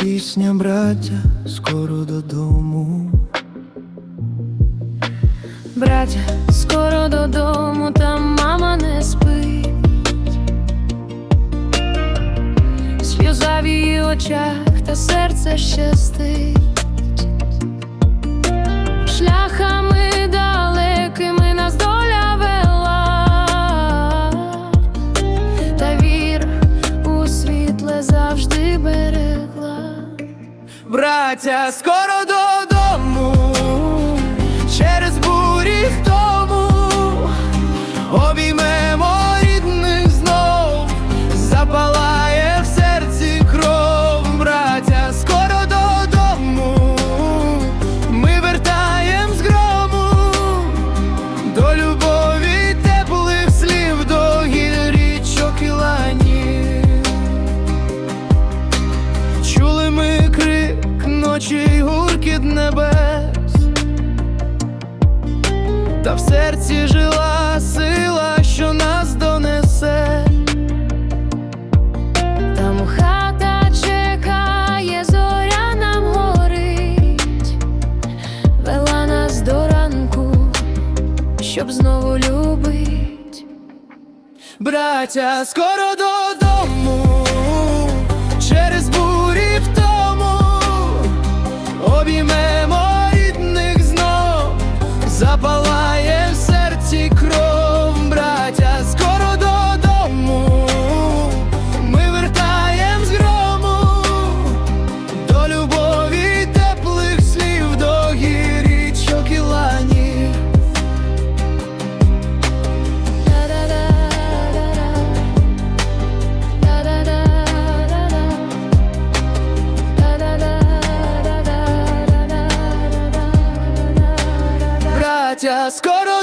Пісня браття скоро додому. Браття, скоро додому, там мама не спить. Сльоза в її очах, та серце щастить. Шляхами далекими нас доля вела, та вір у світле завжди берегла. Браття скоро додому, через бурі в ночі й гуркіт небес, та в серці жила сила, що нас донесе. Там хата чекає, зоря нам горить, вела нас до ранку, щоб знову любить. Браття, скоро додому, запалає Катя, скоро